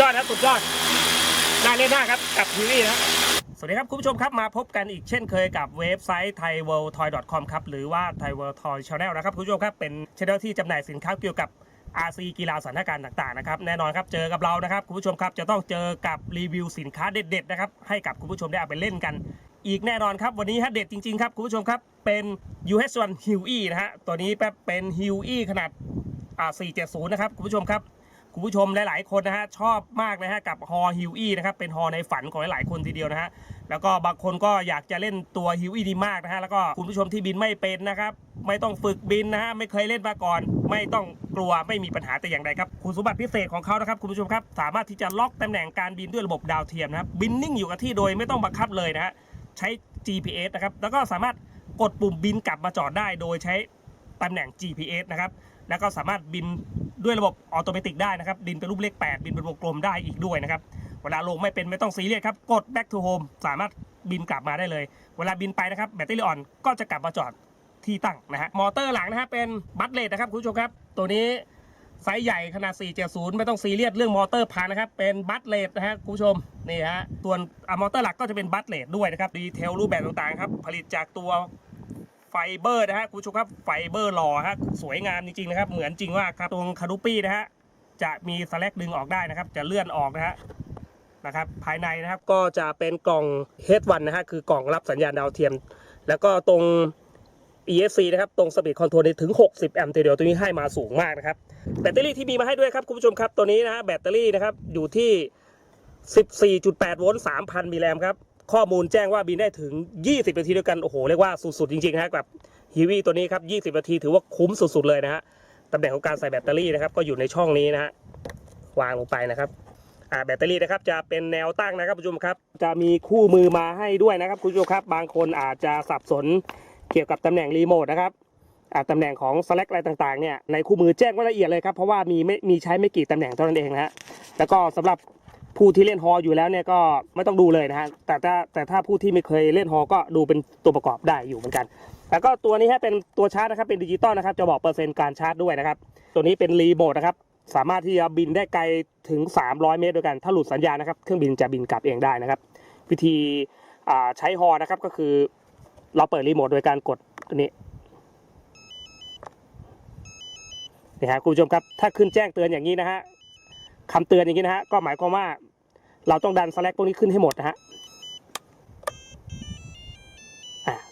ยอดนะสุดยอดน่าเล่นมากครับกับทีวีนะสวัสดีครับคุณผู้ชมครับมาพบกันอีกเช่นเคยกับเว็บไซต์ thaiworldtoy.com ครับหรือว่า thaiworldtoy channel นะครับคุณผู้ชมครับเป็นช่องที่จำหน่ายสินค้าเกี่ยวกับ RC กีฬาสถานการณ์ต่างๆนะครับแน่นอนครับเจอกับเรานะครับคุณผู้ชมครับจะต้องเจอกับรีวิวสินค้าเด็ดๆนะครับให้กับคุณผู้ชมได้เอาไปเล่นกัน อีกแน่นอนครับวันนี้ฮะเด็ดจริงๆครับคุณผู้ชมครับเป็น UH1 Huey นะฮะตัวนี้เป็น Huey ขนาดอ่า470 นะครับคุณผู้ชมครับ คุณผู้ชมหลาย ๆ คนนะฮะชอบมากเลยฮะกับฮอฮิวอี้นะครับเป็นฮอในฝันของหลาย ๆ คนทีเดียวนะฮะแล้วก็บางคนก็อยากจะเล่นตัวฮิวอี้ดีมากนะฮะแล้วก็คุณผู้ชมที่บินไม่เป็นนะครับไม่ต้องฝึกบินนะฮะไม่เคยเล่นมาก่อน ไม่ต้องกลัวไม่มีปัญหาแต่อย่างใดครับคุณสมบัติพิเศษของเขานะครับคุณผู้ชมครับสามารถที่จะล็อกตำแหน่งการบินด้วยระบบดาวเทียมนะครับบินนิ่งอยู่กับที่โดยไม่ต้องบังคับเลยนะฮะใช้ GPS นะครับแล้วก็สามารถกดปุ่มบินกลับมาจอดได้โดยใช้ตำแหน่ง GPS นะครับ แล้วก็สามารถบินด้วยระบบออโตเมติกได้นะครับ บินเป็นรูปเลข 8 บินเป็นวงกลมได้อีกด้วยนะครับ เวลาลงไม่เป็นไม่ต้องซีเรียสครับ กด back to home สามารถบินกลับมาได้เลย เวลาบินไปนะครับแบตเตอรี่อ่อนก็จะกลับมาจอดที่ตั้งนะฮะ มอเตอร์หลังนะฮะเป็นบัตเลตนะครับคุณผู้ชมครับ ตัวนี้ไซส์ใหญ่ขนาด 470 ไม่ต้องซีเรียสเรื่องมอเตอร์พังนะครับ เป็นบัตเลตนะฮะคุณผู้ชม นี่ฮะส่วมอเตอร์หลักก็จะเป็นบัตเลตด้วยนะครับ ดีเทลรูปแบบต่างๆครับ ผลิตจากตัว ฟเบอร์นะฮะคุณผู้ชมครับไฟเบอร์หล่อฮะสวยงามจริงๆนะครับ เหมือนจริงว่าครับตรงคารุปี้นะฮะจะมีสแลกดึงออกได้นะครับ จะเลื่อนออกนะฮะนะครับภายในนะครับก็จะเป็นกล่อง H1 นะฮะคือกล่องรับสัญญาณดาวเทียม แล้วก็ตรง ESC นะครับ ตรงสปีดคอนโทรลถึง 60 แอมป์ทีเดียวตัวนี้ให้มาสูงมากนะครับ แบตเตอรี่ที่มีมาให้ด้วยครับ คุณผู้ชมครับ ตัวนี้นะฮะแบตเตอรี่นะครับ อยู่ที่ 14.8 โวลต์ 3,000 มิลลิแอมป์ครับ ข้อมูลแจ้งว่าบินได้ถึง 20 นาทีด้วยกัน โอ้โห เรียกว่าสุดๆ จริงๆนะฮะกับฮีวีตัวนี้ครับ 20 นาทีถือว่าคุ้มสุดๆ เลยนะฮะ ตำแหน่งของการใส่แบตเตอรี่นะครับ ก็อยู่ในช่องนี้นะฮะ วางลงไปนะครับ อ่า แบตเตอรี่นะครับ จะเป็นแนวตั้งนะครับคุณผู้ชมครับ จะมีคู่มือมาให้ด้วยนะครับคุณผู้ชมครับ บางคนอาจจะสับสนเกี่ยวกับตำแหน่งรีโมทนะครับตำแหน่งของสแลกอะไรต่างๆ เนี่ย ในคู่มือแจ้งไว้ละเอียดเลยครับ เพราะว่ามีไม่มีใช้ไม่กี่ตำแหน่งเท่านั้นเองนะฮะ แล้วก็สำหรับ ผู้ที่เล่นฮออยู่แล้วเนี่ยก็ไม่ต้องดูเลยนะฮะแต่ถ้าแต่ถ้าผู้ที่ไม่เคยเล่นฮอก็ดูเป็นตัวประกอบได้อยู่เหมือนกัน แล้วก็ตัวนี้ฮะเป็นตัวชาร์จนะครับเป็นดิจิตอลนะครับจะบอกเปอร์เซ็นต์การชาร์จด้วยนะครับตัวนี้เป็นรีโมทนะครับสามารถที่จะบินได้ไกลถึง 300 เมตรด้วยกัน ถ้าหลุดสัญญาณนะครับเครื่องบินจะบินกลับเองได้นะครับ วิธีใช้ฮอนะครับก็คือเราเปิดรีโมทโดยการกดตัวนี้นี่ฮะคุณผู้ชมครับถ้าขึ้นแจ้งเตือนอย่างนี้นะฮะคำเตือนอย่างนี้นะฮะก็หมายความว่า เราต้องดันสแลกพวกนี้ขึ้นให้หมดนะฮะ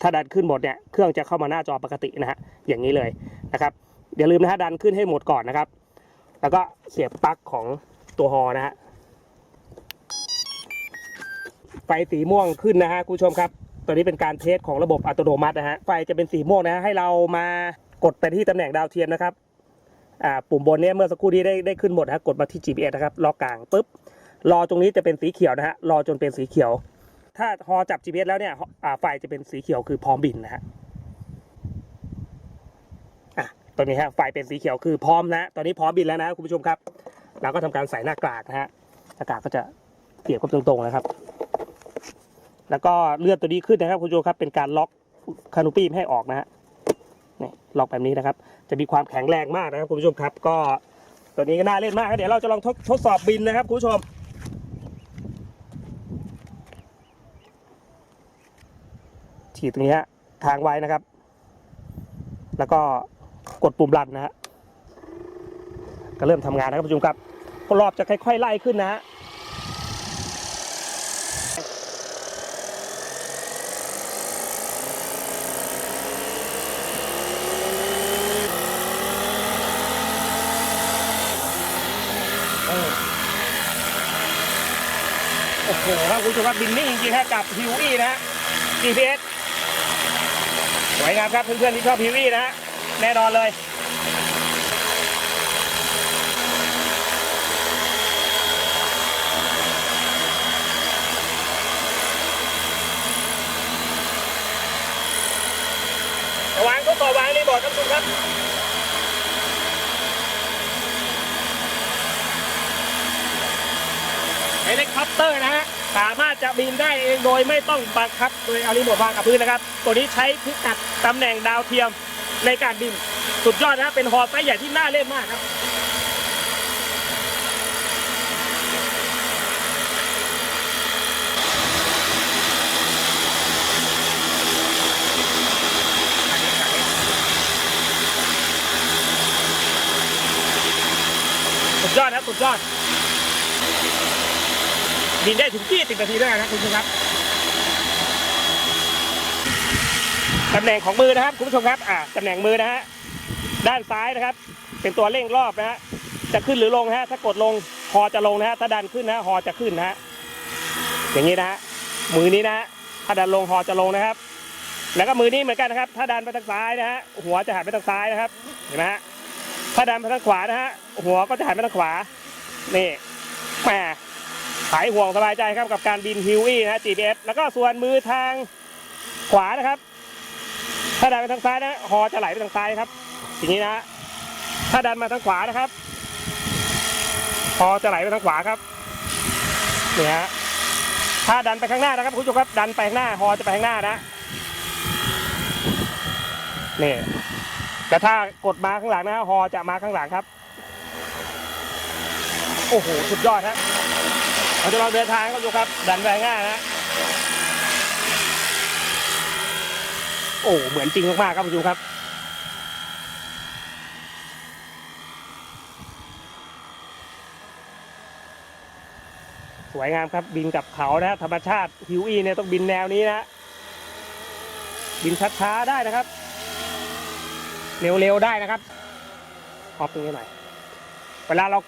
ถ้าดันขึ้นหมดเนี่ยเครื่องจะเข้ามาหน้าจอปกตินะฮะอย่างนี้เลยนะครับอย่าลืมนะฮะดันขึ้นให้หมดก่อนนะครับ แล้วก็เสียบปลั๊กของตัวฮอนะฮะไฟสีม่วงขึ้นนะฮะคุณผู้ชมครับตัวนี้เป็นการเทสของระบบอัตโนมัตินะฮะไฟจะเป็นสีม่วงนะฮะให้เรามากดไปที่ตำแหน่งดาวเทียมนะครับอ่าปุ่มบนเนี่ยเมื่อสักครู่นี้ได้ได้ขึ้นหมดนะฮะกดมาที่ GPS นะครับล็อกกลางปุ๊บ รอตรงนี้จะเป็นสีเขียวนะฮะรอจนเป็นสีเขียว ถ้าพอจับ GPS แล้วเนี่ยไฟจะเป็นสีเขียวคือพร้อมบินนะฮะอะตอนนี้ฮะไฟเป็นสีเขียวคือพร้อมนะตอนนี้พร้อมบินแล้วนะคุณผู้ชมครับ เราก็ทำการใส่หน้ากากนะฮะหน้ากากก็จะเสียบเข้าตรงๆนะครับ แล้วก็เลื่อนตัวนี้ขึ้นนะครับคุณผู้ชมครับเป็นการล็อกคานูปี้ไม่ให้ออกนะฮะนี่ล็อกแบบนี้นะครับ จะมีความแข็งแรงมากนะครับคุณผู้ชมครับ ก็ตัวนี้ก็น่าเล่นมากครับเดี๋ยวเราจะลองทดทดสอบบินนะครับคุณผู้ชม ฉีดตรงนี้ฮะทางไว้นะครับ แล้วก็กดปุ่มรันนะฮะก็เริ่มทำงานนะครับคุณผู้ชมครับกรอบจะค่อยๆไล่ขึ้นนะฮะโอ้โหครับคุณผู้ชมครับบินนี่จริงๆฮะกับฮิวอี้นะฮะ GPS สวยงามครับเพื่อนๆที่ชอบฮิวอี้นะฮะแน่นอนเลยวางทดสอวางรีโมทครับคุณครับเฮลิคอปเตอร์นะฮะ สามารถจะบินได้เองโดยไม่ต้องบังคับโดยเอาลิโมทวางกับพื้นนะครับ ตัวนี้ใช้พิกัดตำแหน่งดาวเทียมในการบิน สุดยอดนะครับเป็นฮอไซใหญ่ที่น่าเล่นมากครับสุดยอดนะสุดยอด บินได้ถึง20นาทีด้วยนะคุณผู้ชมครับตำแหน่งของมือนะครับคุณผู้ชมครับอ่าตำแหน่งมือนะฮะด้านซ้ายนะครับ เป็นตัวเร่งรอบนะฮะจะขึ้นหรือลงฮะถ้ากดลงฮอจะลงนะฮะถ้าดันขึ้นนะฮะฮอจะขึ้นนะฮะอย่างนี้นะฮะมือนี้นะฮะถ้าดันลงฮอจะลงนะครับ แล้วก็มือนี้เหมือนกันนะครับ ถ้าดันไปทางซ้ายนะฮะหัวจะหันไปทางซ้ายนะครับเห็นไหมฮะถ้าดันไปทางขวานะฮะหัวก็จะหันไปทางขวานี่แหม หายห่วงสบายใจครับกับการบินฮิวอี้นะฮะ GPS แล้วก็ส่วนมือทางขวานะครับ ถ้าดันไปทางซ้ายนะฮอจะไหลไปทางซ้ายครับอย่างนี้นะฮะถ้าดันมาทางขวานะครับฮอจะไหลไปทางขวาครับเนี่ยฮะถ้าดันไปข้างหน้านะครับคุณผู้ชมครับดันไปข้างหน้าฮอจะไปข้างหน้านะนี่แต่ถ้ากดมาข้างหลังนะฮะฮอจะมาข้างหลังครับ โอ้โห สุดยอดครับ เราจะลองเดินทางครับดูครับ ดันไปข้างหน้านะโอ้เหมือนจริงมากๆครับคุณผู้ชมครับสวยงามครับบินกับเขานะธรรมชาติฮิวอี้เนี่ยต้องบินแนวนี้นะ บินช้าๆได้นะครับ เร็วๆได้นะครับออฟตรงนี้หน่อยเวลาเรา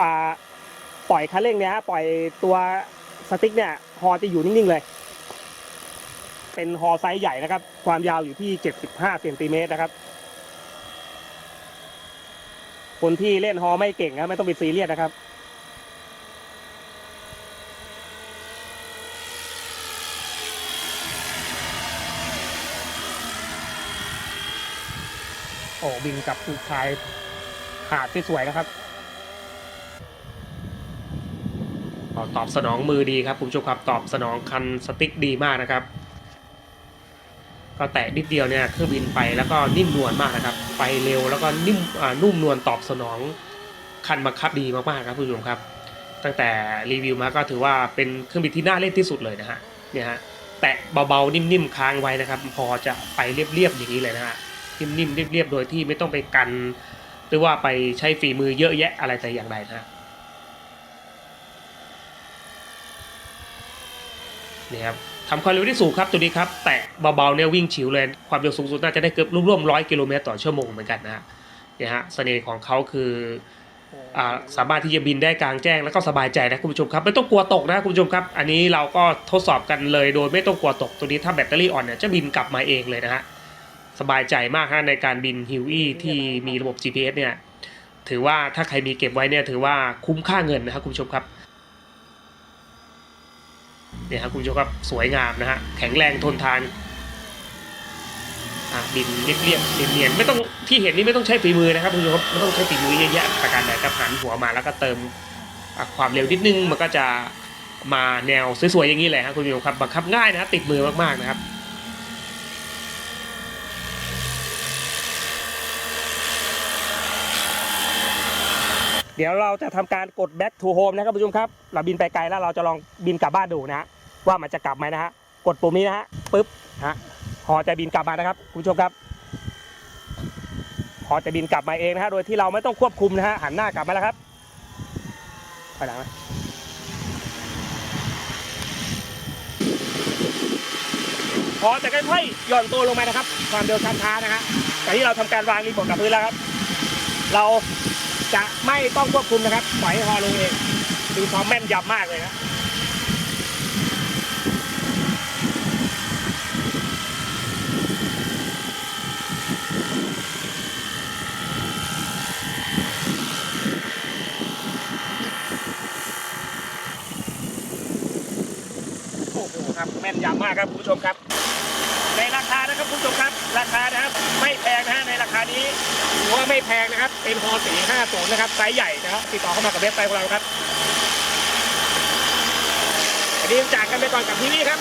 อ่า ปล่อยคันเร่งเนี่ยฮะปล่อยตัวสติ๊กเนี่ยฮอจะอยู่นิ่งๆเลย เป็นฮอไซส์ใหญ่นะครับ ความยาวอยู่ที่ 75เซนติเมตรนะครับ คนที่เล่นฮอไม่เก่งนะไม่ต้องไปซีเรียสนะครับโอ้บินกับภูชายหาดสวยๆนะครับ ตอบสนองมือดีครับคุณผู้ชมครับตอบสนองคันสติ๊กดีมากนะครับ ก็แตะนิดเดียวเนี่ยเครื่องบินไปแล้วก็นิ่มนวลมากนะครับ ไปเร็วแล้วก็นิ่มนุ่มนวลตอบสนองคันบังคับดีมากๆครับคุณผู้ชมครับ ตั้งแต่รีวิวมาก็ถือว่าเป็นเครื่องบินที่น่าเล่นที่สุดเลยนะฮะเนี่ยฮะแตะเบาๆนิ่มๆค้างไว้นะครับ พอจะไปเรียบๆอย่างนี้เลยนะฮะนิ่มๆเรียบๆโดยที่ไม่ต้องไปกัน หรือว่าไปใช้ฝีมือเยอะแยะอะไรแต่อย่างใดนะฮะ นี่ครับทำความเร็วที่สูงครับตัวนี้ครับ แตะเบาๆเนี่ยวิ่งฉิวเลย ความเร็วสูงสุดน่าจะได้เกือบร่วมๆร้อยกิโลเมตรต่อชั่วโมงเหมือนกันนะฮะเนี่ยฮะเสน่ห์ของเขาคืออสามารถที่จะบินได้กลางแจ้งแล้วก็สบายใจนะคุณผู้ชมครับ ไม่ต้องกลัวตกนะคุณผู้ชมครับ อันนี้เราก็ทดสอบกันเลยโดยไม่ต้องกลัวตกตัวนี้ถ้าแบตเตอรี่อ่อนเนี่ยจะบินกลับมาเองเลยนะฮะสบายใจมากฮะในการบินฮิวอี้ที่มีระบบ GPS เนี่ยถือว่าถ้าใครมีเก็บไว้เนี่ยถือว่าคุ้มค่าเงินนะครับคุณผู้ชมครับ เนี่ยครับคุณผู้ชมครับสวยงามนะฮะแข็งแรงทนทานบินเรียบๆเนียนๆไม่ต้องที่เห็นนี่ไม่ต้องใช้ฝีมือนะครับคุณผู้ชมครับไม่ต้องใช้ฝีมือเยอะแยะประการใดครับหันหัวมาแล้วก็เติมความเร็วนิดนึงมันก็จะมาแนวสวยๆอย่างนี้แหละครับคุณผู้ชมครับบังคับง่ายนะติดมือมากๆนะครับ เดี๋ยวเราจะทำการกด back to home นะครับคุณผู้ชมครับ เราบินไปไกลแล้วเราจะลองบินกลับบ้านดูนะฮะว่ามันจะกลับไหมนะฮะกดปุ่มนี้นะฮะปึ๊บฮะหอจะบินกลับมานะครับคุณผู้ชมครับหอจะบินกลับมาเองนะฮะโดยที่เราไม่ต้องควบคุมนะฮะหันหน้ากลับมาแล้วครับไปหลังนะหอจะค่อยๆหย่อนตัวลงมานะครับ ความเร็วช้าๆนะฮะแต่ที่เราทำการวางรีโมทกับพื้นแล้วครับ เรา จะไม่ต้องควบคุมนะครับปล่อยให้ฮอลงเองดูความแม่นยำมากเลยนะโอ้โหครับแม่นยำมากครับคุณผู้ชมครับ ในราคานะครับคุณผู้ชมครับ ราคานะครับไม่แพงนะฮะ นี้ถือว่าไม่แพงนะครับ เป็นฮอสี่ห้าศูนย์นะครับไซส์ใหญ่นะครับติดต่อเข้ามากับเว็บไซต์ของเราครับวันนี้จากกันไปก่อนกับที่นี่ครับ